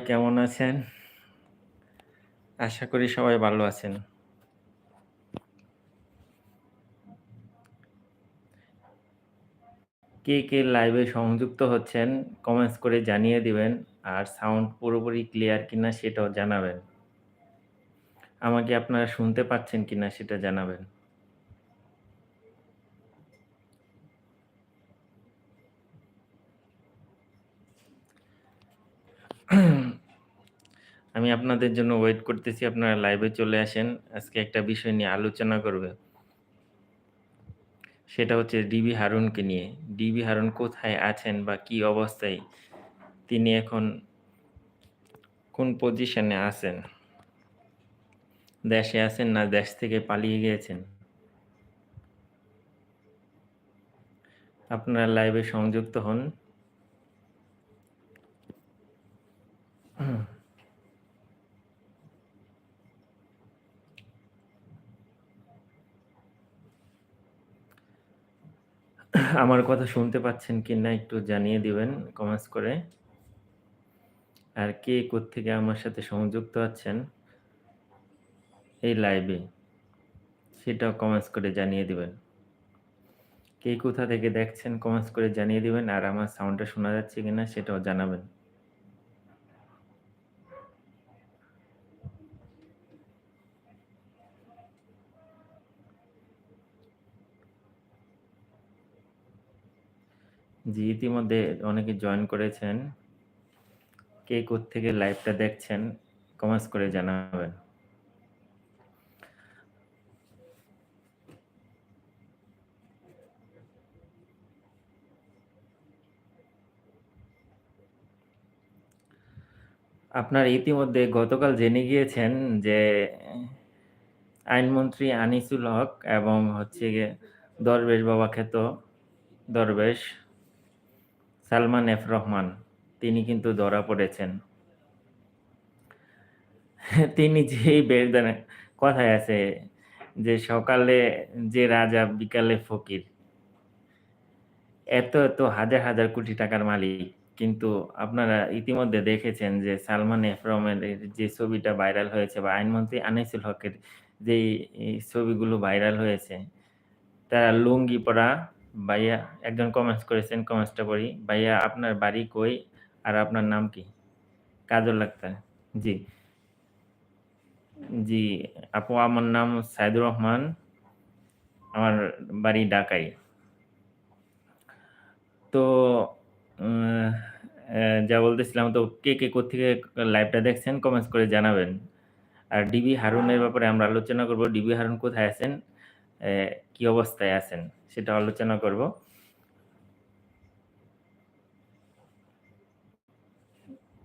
কেমন আছেন? আশা করি সবাই ভালো আছেন। কে, কে লাইভে সংযুক্ত হচ্ছেন কমেন্টস করে জানিয়ে দিবেন। আর সাউন্ড পুরোপুরি ক্লিয়ার কিনা সেটাও জানাবেন। আমাকে আপনারা শুনতে পাচ্ছেন কিনা সেটা জানাবেন। আমি আপনাদের জন্য ওয়েট করতেছি, আপনারা লাইভে চলে আসেন। আজকে একটা বিষয় নিয়ে আলোচনা করবে। সেটা হচ্ছে ডিবি হারুনকে নিয়ে। ডিবি হারুন কোথায় আছেন বা কি অবস্থায় তিনি এখন কোন পজিশনে আছেন? দেশে আছেন না দেশ থেকে পালিয়ে গিয়েছেন? আপনারা লাইভে সংযুক্ত হন। আমার কথা শুনতে পাচ্ছেন কি না একটু জানিয়ে দিবেন কমেন্টস করে। আর কে কোত্থেকে আমার সাথে সংযুক্ত আছেন এই লাইভে সেটাও কমেন্টস করে জানিয়ে দিবেন। কে কোথা থেকে দেখছেন কমেন্টস করে জানিয়ে দিবেন, আর আমার সাউন্ডটা শোনা যাচ্ছে কিনা সেটাও জানাবেন। জি, ইতিমধ্যে অনেকে জয়েন করেছেন। কে কোত্থেকে লাইভটা দেখছেন কমেন্টস করে জানাবেন। আপনারা ইতিমধ্যে গতকাল জেনে গিয়েছেন যে আইনমন্ত্রী আনিসুল হক এবং হচ্ছে গিয়ে দরবেশ বাবা খ্যাত দরবেশ সালমান এফ রহমান তিনি কিন্তু ধরা পড়েছেন। তিনি যেই বের দেন কথায় আছে যে সকালে যে রাজা বিকালে ফকির। এত, এত হাজার, হাজার কোটি টাকার মালিক। কিন্তু আপনারা ইতিমধ্যে দেখেছেন যে সালমান এফ রহমানের যে ছবিটা ভাইরাল হয়েছে বা আইনমন্ত্রী আনিসুল হকের যেই ছবিগুলো ভাইরাল হয়েছে, তারা লুঙ্গি পরা ভাইয়া একজন কমেন্টস করেছেন কমেন্টসটা পড়ি। ভাইয়া আপনার বাড়ি কই? আর আপনার নাম কি? কাজল আক্তার। জি। জি, আপু আমার নাম সাইদুর রহমান। আমার বাড়ি ঢাকায়। তো যা বলতেছিলাম তো কে, কে কোত্থেকে লাইভটা দেখছেন কমেন্টস করে জানাবেন। আর ডিবি হারুনের ব্যাপারে আমরা আলোচনা করব। ডিবি হারুন কোথায় আছেন? কি অবস্থায় আছেন? সেটা আলোচনা করব।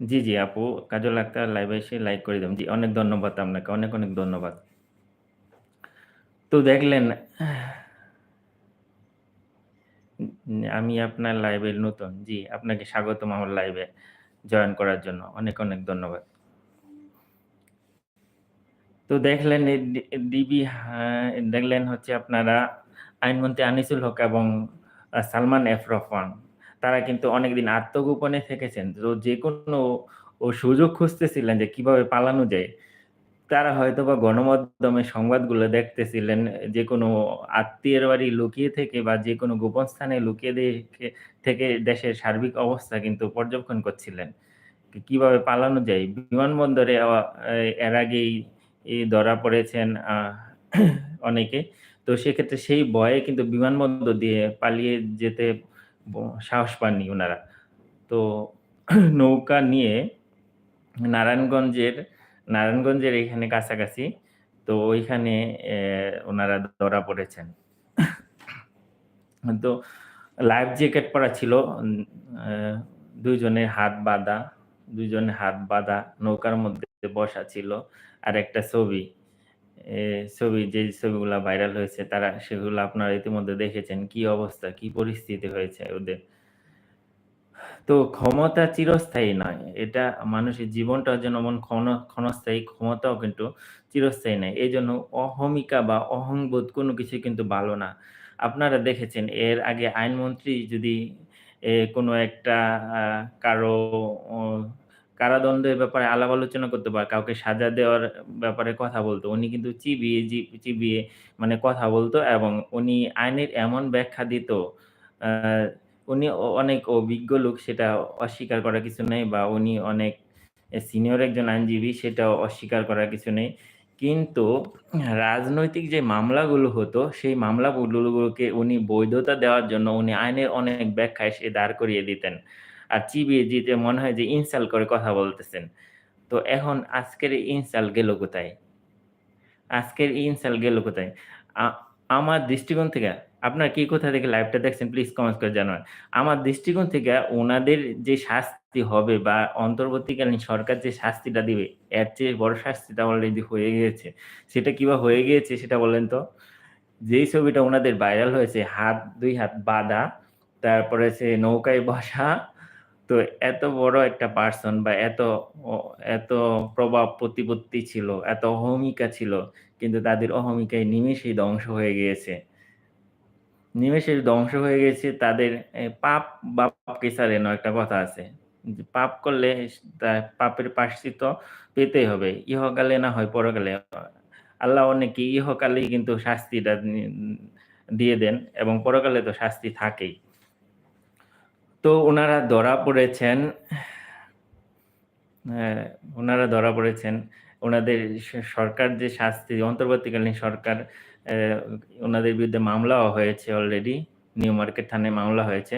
জি, জি আপু কাজল আক্তার লাইভে এসে লাইক করে দিবেন। জি, অনেক ধন্যবাদ আপনাকে। অনেক, অনেক ধন্যবাদ। তো দেখলেন আমি আপনার লাইভে নতুন। জি, আপনাকে স্বাগতম আমার লাইভে জয়েন করার জন্য। অনেক, অনেক ধন্যবাদ। তো দেখলেন ডিবি হ্যাঁ, দেখলেন হচ্ছে আপনারা আইনমন্ত্রী আনিসুল হক এবং সালমান এফ রহমান তারা কিন্তু অনেকদিন আত্মগোপনে থেকেছেন। তো যেকোনো ও সুযোগ খুঁজতেছিলেন যে কীভাবে পালানো যায়। তারা হয়তোবা গণমাধ্যমে সংবাদগুলো দেখতেছিলেন যে কোনো আত্মীয়ের বাড়ি লুকিয়ে থেকে বা যে কোনো গোপন স্থানে লুকিয়ে দেখে থেকে দেশের সার্বিক অবস্থা কিন্তু পর্যবেক্ষণ করছিলেন। কীভাবে পালানো যায়। বিমানবন্দরে এর আগেই ধরা পড়েছেন অনেকে। তো সেক্ষেত্রে সেই ভয়ে কিন্তু বিমানবন্দর দিয়ে পালিয়ে যেতে সাহস পাননি উনারা। তো নৌকা নিয়ে নারায়ণগঞ্জের নারায়ণগঞ্জের এখানে কাছাকাছি। তো ওইখানে উনারা ধরা পড়েছেন। তো লাইফ জ্যাকেট পরা ছিল। অ্যা ২ জনের হাত বাঁধা, ২ জনের হাত বাঁধা নৌকার মধ্যে বসা ছিল। আর একটা ছবি। ছবি যে ছবিগুলা ভাইরাল হয়েছে তারা সেগুলো আপনারা ইতিমধ্যে দেখেছেন। কি অবস্থা, কি পরিস্থিতি হয়েছে ওদের। তো ক্ষমতা চিরস্থায়ী নয়। এটা মানুষের জীবনটা যেমন ক্ষণ ক্ষণস্থায়ী, ক্ষমতাও কিন্তু চিরস্থায়ী নয়। এই জন্য অহমিকা বা অহংবোধ কোনো কিছু কিন্তু ভালো না। আপনারা দেখেছেন এর আগে আইনমন্ত্রী যদি কোনো একটা কারও কারাদণ্ডের ব্যাপারে আলাপ আলোচনা করতে পারে, কাউকে সাজা দেওয়ার ব্যাপারে কথা বলতো। উনি কিন্তু চিবিয়ে চিবিয়ে মানে কথা বলতো এবং উনি আইনের এমন ব্যাখ্যা দিত উনি অনেক অভিজ্ঞ লোক, সেটা অস্বীকার করা কিছু নেই বা উনি অনেক সিনিয়র একজন আইনজীবী, সেটাও অস্বীকার করার কিছু নেই। কিন্তু রাজনৈতিক যে মামলাগুলো হতো, সেই মামলাগুলোকে উনি বৈধতা দেওয়ার জন্য উনি আইনের অনেক ব্যাখ্যায় সে দাঁড় করিয়ে দিতেন। আর চিবিয়ে দিতে মনে হয় যে ইনসাল্ট করে কথা বলতেছেন। তো এখন আজকের ইনসাল্ট গেল কোথায়? আজকের ইনসাল্ট গেল কোথায়? আমার দৃষ্টিকোণ থেকে আপনার কে কোথা থেকে লাইভটা দেখছেন প্লিজ কমেন্টস করে জানাবেন। আমার দৃষ্টিকোণ থেকে ওনাদের যে শাস্তি হবে বা অন্তর্বর্তীকালীন সরকার যে শাস্তিটা দিবে এর চেয়ে বড় শাস্তিটা অলরেডি হয়ে গিয়েছে। সেটা কীভাবে হয়ে গিয়েছে সেটা বলেন তো? যেই ছবিটা ওনাদের ভাইরাল হয়েছে হাত দুই হাত বাঁধা, তারপরে সে নৌকায় বসা। তো এত বড় একটা পার্সন বা এত এত প্রভাব প্রতিপত্তি ছিল, এত অহমিকা ছিল। কিন্তু তাদের অহমিকায় নিমেষেই ধ্বংস হয়ে গিয়েছে। নিমেষে ধ্বংস হয়ে গেছে তাদের পাপ বাপকে ছাড়ে না একটা কথা আছে। পাপ করলে পাপের প্রায়শ্চিত্ত পেতেই হবে। ইহকালে না হয় পরকালে। আল্লাহ অনেকে ইহকালেই কিন্তু শাস্তিটা দিয়ে দেন এবং পরকালে তো শাস্তি থাকেই। তো ওনারা ধরা পড়েছেন হ্যাঁ, উনারা ধরা পড়েছেন। ওনাদের সরকার যে শাস্তি অন্তর্বর্তীকালীন সরকার ওনাদের বিরুদ্ধে মামলাও হয়েছে অলরেডি। নিউ মার্কেট থানায় মামলা হয়েছে।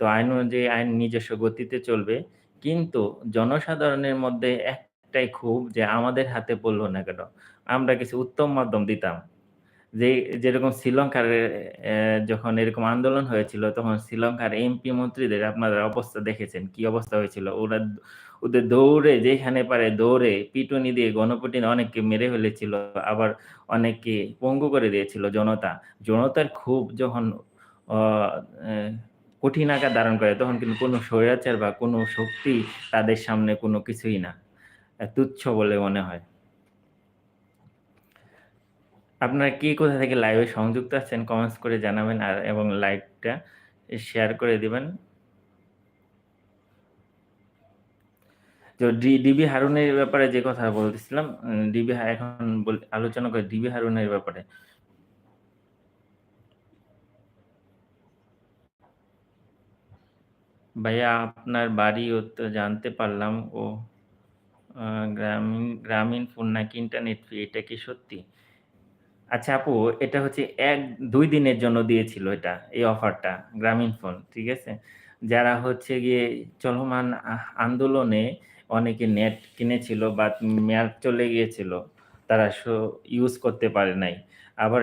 তো আইন অনুযায়ী আইন নিজস্ব গতিতে চলবে। কিন্তু জনসাধারণের মধ্যে একটাই ক্ষোভ যে আমাদের হাতে পড়ল না কেন? আমরা কিছু উত্তম মাধ্যম দিতাম। যে যেরকম শ্রীলঙ্কার যখন এরকম আন্দোলন হয়েছিল, তখন শ্রীলঙ্কার এমপি মন্ত্রীদের আপনারা অবস্থা দেখেছেন। কি অবস্থা হয়েছিল? ওরা ওদের দৌড়ে যেখানে পারে দৌড়ে পিটুনি দিয়ে গণপিটুনি অনেককে মেরে ফেলেছিল। আবার অনেককে পঙ্গু করে দিয়েছিল জনতা। জনতার খুব যখন কঠিন আকার ধারণ করে, তখন কিন্তু কোনো স্বৈরাচার বা কোনো শক্তি তাদের সামনে কোনো কিছুই না। তুচ্ছ বলে মনে হয়। আপনারা কে কোথা থেকে লাইভে সংযুক্ত আছেন কমেন্টস করে জানাবেন আর এবং লাইভটা শেয়ার করে দিবেন। তো ডিবি হারুনের ব্যাপারে যে কথা বলতেছিলাম, ডিবি এখন আলোচনা করে ডিবি হারুনের ব্যাপারে। ভাইয়া আপনার বাড়ি ও তো জানতে পারলাম ও গ্রামীণ গ্রামীণ ফোন নাকি ইন্টারনেট ফ্রি এটা কি সত্যি? আচ্ছা আপু এটা হচ্ছে ১-২ দিনের জন্য দিয়েছিল এটা, এই অফারটা গ্রামীণ ফোন ঠিক আছে? যারা হচ্ছে গিয়ে চলমান আন্দোলনে অনেকে নেট কিনেছিল বা মেয়াদ চলে গিয়েছিল। তারা ইউজ করতে পারে নাই। আবার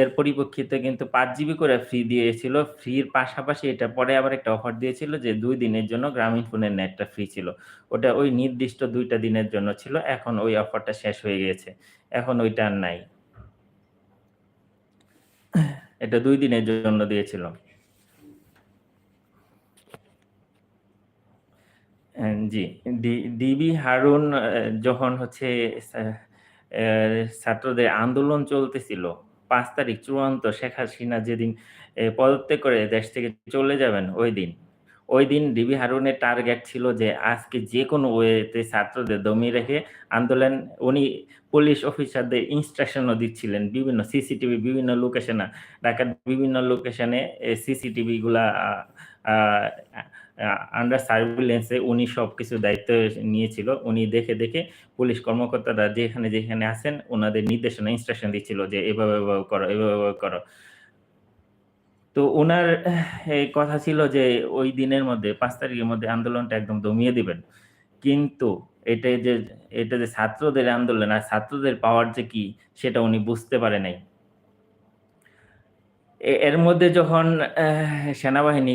এর পরিপ্রেক্ষিতে কিন্তু পাঁচ জিবি করে ফ্রি দিয়েছিল। ফ্রির পাশাপাশি এটা পরে আবার একটা অফার দিয়েছিল যে দুই দিনের জন্য গ্রামীণ ফোনের নেটটা ফ্রি ছিল। ওটা ওই নির্দিষ্ট দুইটা দিনের জন্য ছিল। এখন ওই অফারটা শেষ হয়ে গিয়েছে। এখন ওইটা আর নাই। এটা দুই দিনের জন্য দিয়েছিল। জি। ডি ডিবি হারুন যখন হচ্ছে ছাত্রদের আন্দোলন চলতেছিল, পাঁচ তারিখ চূড়ান্ত শেখ হাসিনা যেদিন পদত্যাগ করে দেশ থেকে চলে যাবেন ঐদিন। দিন ডিবি হারুনের টার্গেট ছিল যে আজকে যে কোনো ওয়েতে ছাত্রদের দমিয়ে রেখে আন্দোলন উনি পুলিশ অফিসারদের ইনস্ট্রাকশনও দিচ্ছিলেন বিভিন্ন সিসিটিভি বিভিন্ন লোকেশনে ঢাকার বিভিন্ন লোকেশনে এ সিসিটিভি গুলা আ আ আ আন্ডার সার্ভিলেন্স উনি সব সবকিছু দায়িত্ব নিয়েছিল। উনি দেখে, দেখে পুলিশ কর্মকর্তারা যেখানে, যেখানে আছেন ওনাদের নির্দেশনা ইনস্ট্রাকশন দিচ্ছিল যে এভাবে, এভাবে করো, এভাবে করো। তো ওনার কথা ছিল যে ওই দিনের মধ্যে, পাঁচ তারিখের মধ্যে আন্দোলনটা একদম দমিয়ে দিবেন। কিন্তু এটা যে এটা যে ছাত্রদের আন্দোলন আর ছাত্রদের পাওয়ার যে কি, সেটা উনি বুঝতে পারে নাই। এর মধ্যে যখন সেনাবাহিনী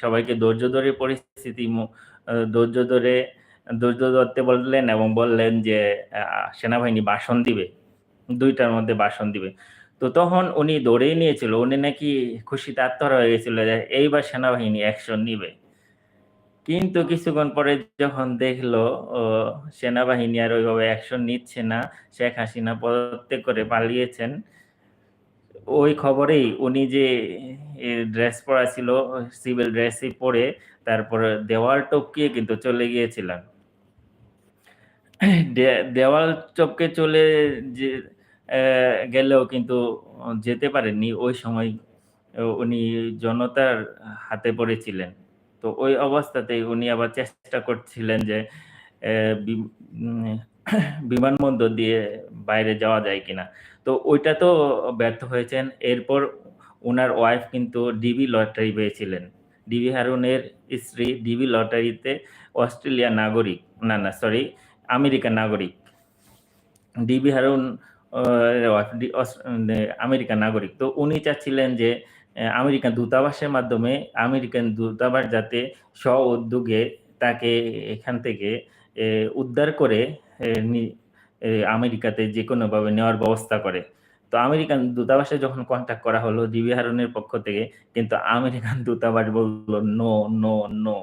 সবাইকে ধৈর্য ধরে পরিস্থিতি ধৈর্য ধরে, ধৈর্য ধরতে বললেন এবং বললেন যে সেনাবাহিনী ভাষণ দিবে। দুইটার মধ্যে ভাষণ দিবে। তো তখন উনি ধরেই নিয়েছিল। উনি নাকি খুশিতে আত্মহারা হয়ে গেছিল যে এইবার সেনাবাহিনী অ্যাকশন নিবে। কিন্তু কিছুক্ষণ পরে যখন দেখল সেনাবাহিনী আর ওইভাবে অ্যাকশন নিচ্ছে না, শেখ হাসিনা পদত্যাগ করে পালিয়েছেন। ওই খবরেই উনি যে ড্রেস পরা ছিল সিভিল ড্রেসই পরে তারপরে দেওয়াল টপকিয়ে কিন্তু চলে গিয়েছিলেন। দেওয়াল চপকে চলে যে গেলেও কিন্তু যেতে পারেননি। ওই সময় উনি জনতার হাতে পড়েছিলেন। তো ওই অবস্থাতেই উনি আবার চেষ্টা করছিলেন যে বিমানবন্দর দিয়ে বাইরে যাওয়া যায় কিনা। তো ওইটা তো ব্যর্থ হয়েছেন। এরপর উনার ওয়াইফ কিন্তু ডিবি লটারি পেয়েছিলেন। ডিবি হারুনের স্ত্রী ডিবি লটারিতে অস্ট্রেলিয়া নাগরিক না, না সরি আমেরিকার নাগরিক। ডিবি হারুন দে আমেরিকার নাগরিক। তো উনি চাচ্ছিলেন যে আমেরিকান দূতাবাসের মাধ্যমে আমেরিকান দূতাবাস যাতে স্ব-উদ্যোগে তাকে এখান থেকে উদ্ধার করে আমেরিকাতে যেকোনোভাবে নেওয়ার ব্যবস্থা করে। তো আমেরিকান দূতাবাসে যখন কনট্যাক্ট করা হলো ডিবি হারুনের পক্ষ থেকে কিন্তু আমেরিকান দূতাবাস বলল নো, নো, নো।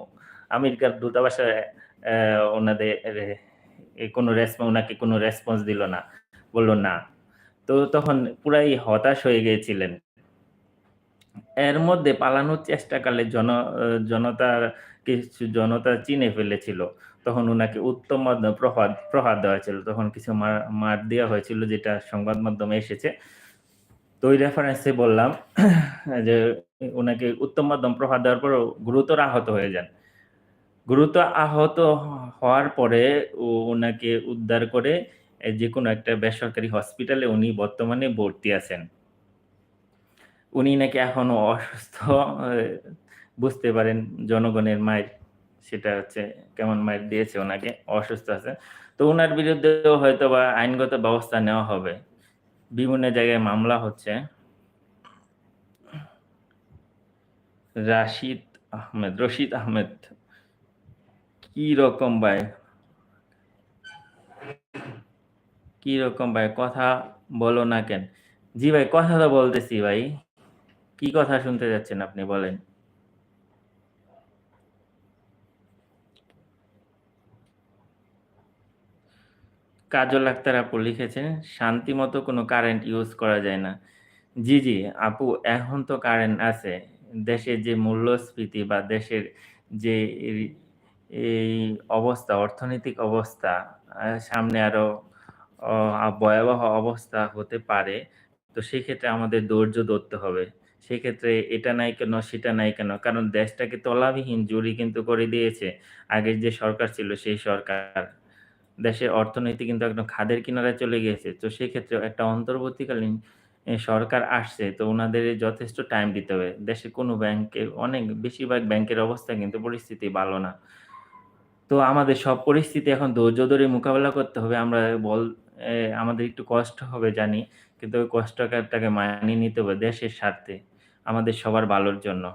আমেরিকার দূতাবাসে ওনাদের কোনো রেসপন্স ওনাকে কোনো রেসপন্স দিল না। বলল, না। তো তখন পুরাই হতাশ হয়ে গিয়েছিলেন। এর মধ্যে পালানোর চেষ্টাকালে জন জনতার কিছু জনতা চিনে ফেলেছিল। তখন ওনাকে উত্তম প্রহাদ প্রহার দেওয়া হয়েছিল। তখন কিছু মার মার দেওয়া হয়েছিল যেটা সংবাদ মাধ্যমে এসেছে। তো ওই রেফারেন্সে বললাম যে ওনাকে উত্তম মাধ্যম প্রহার দেওয়ার পরেও গুরুতর আহত হয়ে যান। গুরুতর আহত হওয়ার পরে উ উনাকে উদ্ধার করে এ যেকোনো একটা বেসরকারি হসপিটালে উনি বর্তমানে ভর্তি আছেন। উনি নাকি এখনও অসুস্থ বুঝতে পারেন জনগণের মায়ের সেটা হচ্ছে কেমন মায়ের দিয়েছে ওনাকে অসুস্থ আছে। তো ওনার বিরুদ্ধেও হয়তো বা আইনগত ব্যবস্থা নেওয়া হবে। বিভিন্ন জায়গায় মামলা হচ্ছে। রাশিদ আহমেদ, রশিদ আহমেদ। কি রকম ভাই? কি রকম ভাই কথা বলো না কেন? জি ভাই কথা তো বলতেছি ভাই। কি কথা শুনতে চাচ্ছেন আপনি বলেন? কাজল আক্তার আপু লিখেছেন, শান্তি মতো কোনো কারেন্ট ইউজ করা যায় না। জি, জি আপু এখন তো কারেন্ট আছে। দেশের যে মূল্যস্ফীতি বা দেশের যে এই অবস্থা, অর্থনৈতিক অবস্থা সামনে আরও ভয়াবহ অবস্থা হতে পারে। তো সেক্ষেত্রে আমাদের ধৈর্য ধরতে হবে। সেক্ষেত্রে এটা নাই কেন, সেটা নাই কেন? কারণ দেশটাকে তলাবিহীন জুড়ি কিন্তু করে দিয়েছে আগের যে সরকার ছিল সেই সরকার। দেশের অর্থনীতি কিন্তু একদম খাদের কিনারায় চলে গিয়েছে। তো সেক্ষেত্রে একটা অন্তর্বর্তীকালীন সরকার আসছে তো ওনাদের যথেষ্ট টাইম দিতে হবে। দেশে কোনো ব্যাংকের অনেক বেশিরভাগ ব্যাংকের অবস্থা কিন্তু পরিস্থিতি ভালো না। তো আমাদের সব পরিস্থিতি এখন ধৈর্য ধরে মোকাবেলা করতে হবে। আমরা বল আমাদের একটু কষ্ট হবে জানি। কিন্তু ওই কষ্টটাকে মানিয়ে নিতে হবে দেশের স্বার্থে। আমাদের সবার ভালোর জন্য।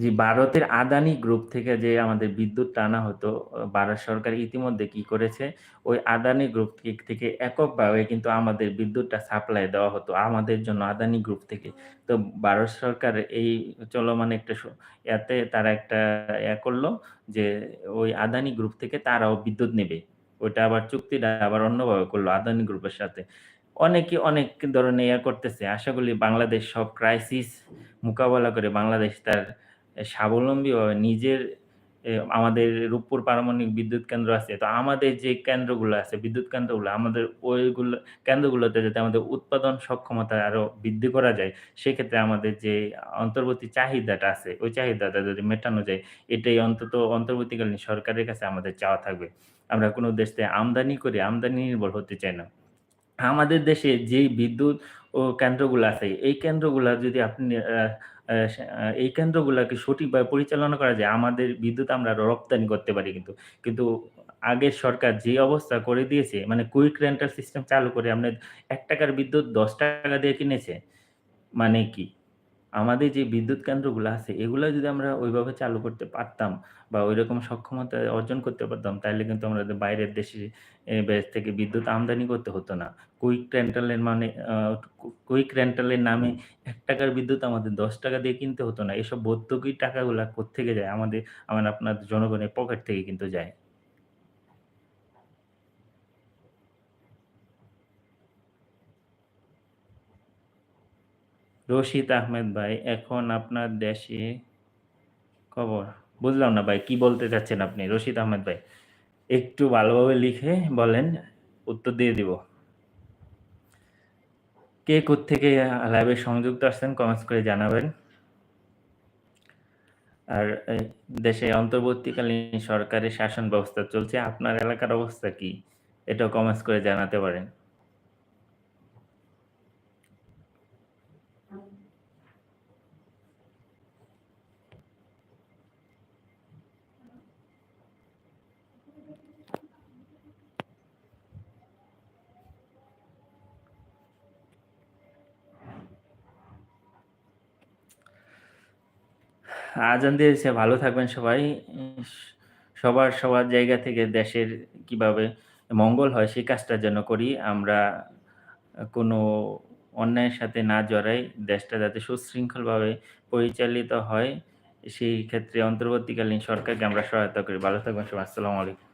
জি, ভারতের আদানি গ্রুপ থেকে যে আমাদের বিদ্যুৎ টানা হতো, ভারত সরকার ইতিমধ্যে কি করেছে, ওই আদানি গ্রুপ থেকে এককভাবে কিন্তু আমাদের বিদ্যুৎটা সাপ্লাই দেওয়া হতো আমাদের জন্য আদানি গ্রুপ থেকে। তো ভারত সরকার এই চলমান একটা এতে তারা একটা ইয়া করল যে ওই আদানি গ্রুপ থেকে তারাও বিদ্যুৎ নেবে। ওইটা আবার চুক্তিটা আবার অন্যভাবে করল আদানি গ্রুপের সাথে। অনেকে অনেক ধরনের ইয়া করতেছে। আশা করি বাংলাদেশ সব ক্রাইসিস মোকাবেলা করে বাংলাদেশ তার এ স্বাবলম্বীভাবে নিজের আমাদের রূপপুর পারমাণবিক বিদ্যুৎ কেন্দ্র আছে। তো আমাদের যে কেন্দ্রগুলো আছে, বিদ্যুৎ কেন্দ্রগুলো আমাদের ওইগুলো কেন্দ্রগুলোতে যাতে আমাদের উৎপাদন সক্ষমতা আরও বৃদ্ধি করা যায়, সেক্ষেত্রে আমাদের যে অন্তর্বর্তী চাহিদাটা আছে, ওই চাহিদাটা যদি মেটানো যায়, এটাই অন্তত অন্তর্বর্তীকালীন সরকারের কাছে আমাদের চাওয়া থাকবে। আমরা কোনো দেশ আমদানি করে আমদানি নির্ভর হতে চাই না। আমাদের দেশে যেই বিদ্যুৎ ও কেন্দ্রগুলো আছে, এই কেন্দ্রগুলা যদি আপনি এই কেন্দ্রগুলোকে সঠিকভাবে পরিচালনা করা যায়, আমাদের বিদ্যুৎ আমরা রপ্তানি করতে পারি কিন্তু। কিন্তু আগের সরকার যে অবস্থা করে দিয়েছে, মানে কুইক রেন্টাল সিস্টেম চালু করে আপনার এক টাকার বিদ্যুৎ ৳১০ দিয়ে কিনেছে। মানে কি? আমাদের যে বিদ্যুৎ কেন্দ্রগুলো আছে, এগুলো যদি আমরা ওইভাবে চালু করতে পারতাম বা ঐরকম সক্ষমতা অর্জন করতে পারতাম, তাহলে কিন্তু আমাদের বাইরের দেশে দেশ থেকে বিদ্যুৎ আমদানি করতে হতো না। কুইক রেন্টাল এর মানে কুইক রেন্টাল এর নামে এক টাকার বিদ্যুৎ আমাদের ৳১০ দিয়ে কিনতে হতো না। এসব ভর্তুকির টাকাগুলা কোত্থেকে যায়? আমাদের আমার আপনার জনগণের পকেট থেকে কিন্তু যায়। রশিদ আহমেদ ভাই, এখন আপনার দেশে খবর? বুঝলাম না ভাই কি বলতে চাচ্ছেন আপনি? রশিদ আহমেদ ভাই। একটু ভালোভাবে লিখে বলেন, উত্তর দিয়ে দিব। কে আ লাইভে সংযুক্ত আসছেন কমেন্টস করে জানাবেন। আর দেশে অন্তর্বর্তীকালীন সরকারের শাসন ব্যবস্থা চলছে। আপনার এলাকার অবস্থা কি? এটাও কমেন্টস করে জানাতে পারেন। আজান দিয়েছে ভালো থাকবেন সবাই। সবার, সবার জায়গা থেকে দেশের কীভাবে মঙ্গল হয় সেই কাজটার জন্য করি। আমরা কোনো অন্যায়ের সাথে না জড়াই। দেশটা যাতে সুশৃঙ্খলভাবে পরিচালিত হয় সেই ক্ষেত্রে অন্তর্বর্তীকালীন সরকারকে আমরা সহায়তা করি। ভালো থাকবেন সবাই। আসসালামু আলাইকুম।